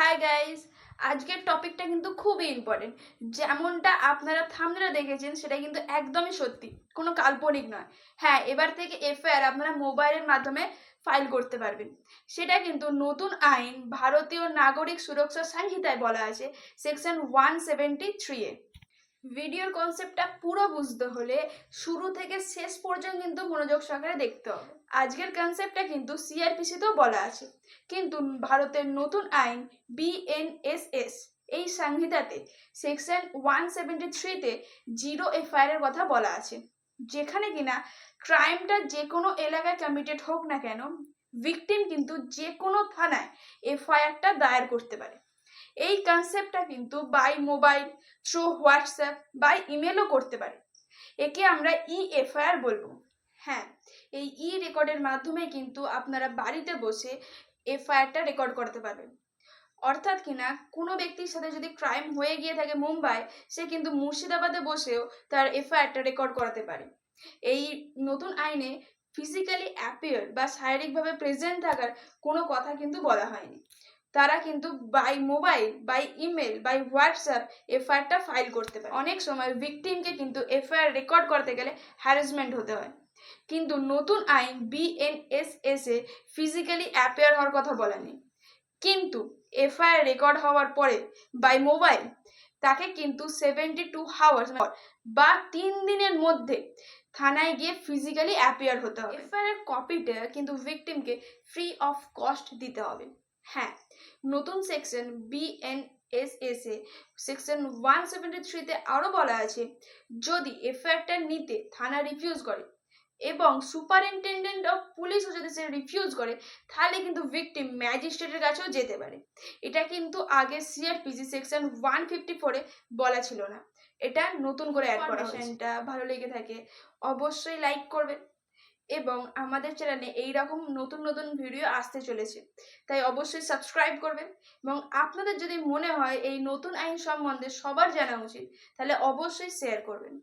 Hi guys আজকের টপিকটা কিন্তু খুবই ইম্পর্টেন্ট যেমনটা আপনারা থামনেরা দেখেছেন, সেটা কিন্তু একদমই সত্যি। কোনো কাল্পনিক নয়। হ্যাঁ এবার থেকে এফআইআর আপনারা মোবাইলের মাধ্যমে ফাইল করতে পারবেন। সেটা কিন্তু নতুন আইন ভারতীয় নাগরিক সুরক্ষা সংহিতায় বলা আছে section one seventy three A. ভিডিওর কনসেপ্টটা পুরো বুঝতে হলে শুরু থেকে শেষ পর্যন্ত কিন্তু মনোযোগ সহকারে দেখতে হবে। আজকের কনসেপ্টটা কিন্তু সিআরপিসিতেও বলা আছে। কিন্তু ভারতের নতুন আইন বিএনএসএস এই সংহিতাতে সেকশন ওয়ান সেভেন্টি থ্রিতে জিরো এফআইআর এর কথা বলা আছে। যেখানে কিনা ক্রাইমটা যে কোনো এলাকায় কমিটেড হোক না কেন ভিকটিম কিন্তু যে কোনো থানায় এফআইআরটা দায়ের করতে পারে। এই কনসেপ্টটা কিন্তু by mobile through WhatsApp by ইমেলও করতে পারে। একে আমরা ই এফআইআর বলব। হ্যাঁ এই ই রেকর্ডের মাধ্যমে কিন্তু আপনারা বাড়িতে বসে এফআইআরটা রেকর্ড করতে পারবেন। অর্থাৎ কিনা, কোনো ব্যক্তির সাথে যদি ক্রাইম হয়ে গিয়ে থাকে মুম্বাই, সে কিন্তু মুর্শিদাবাদে বসেও তার এফআইআরটা রেকর্ড করাতে পারে। এই নতুন আইনে ফিজিক্যালি অ্যাপিয়ার বা শারীরিকভাবে প্রেজেন্ট থাকার কোনো কথা কিন্তু বলা হয়নি। তারা কিন্তু by mobile by email by WhatsApp এফআইআরটা file করতে পারে। অনেক সময় ভিকটিমকে কিন্তু এফআইআর রেকর্ড করতে গেলে হ্যারাসমেন্ট হতে হয়। কিন্তু নতুন আইন বিএনএসএস এ ফিজিক্যালি অ্যাপেয়ার হওয়ার কথা বলা নেই কিন্তু এফআইআর রেকর্ড হওয়ার পরে বাই মোবাইল তাকে কিন্তু সেভেন্টি টু হাওয়ার্স বা তিন দিনের মধ্যে থানায় গিয়ে ফিজিক্যালি অ্যাপিয়ার হতে হবে। এফআইআর কপিটা কিন্তু ভিকটিমকে ফ্রি অফ কস্ট দিতে হবে। হ্যাঁ নতুন সেকশন বিএনএসএস এ সেকশন ওয়ান সেভেন্টি থ্রিতে আরও বলা আছে যদি এফআইআরটা নিতে থানা রিফিউজ করে এবং সুপারিনটেন্ডেন্ট অফ পুলিশও যদি সে রিফিউজ করে তাহলে কিন্তু ভিকটিম ম্যাজিস্ট্রেটের কাছেও যেতে পারে। এটা কিন্তু আগে সিআরপিসি সেকশন ওয়ান ফিফটি ফোরে বলা ছিল না। এটা নতুন করে অ্যাড করা ভালো লেগে থাকে। অবশ্যই লাইক করবেন। এবং আমাদের চ্যানেলে এই রকম নতুন নতুন ভিডিও আসতে চলেছে। তাই অবশ্যই সাবস্ক্রাইব করবেন এবং আপনাদের যদি মনে হয় এই নতুন আইন সম্বন্ধে সবার জানা উচিত, তাহলে অবশ্যই শেয়ার করবেন।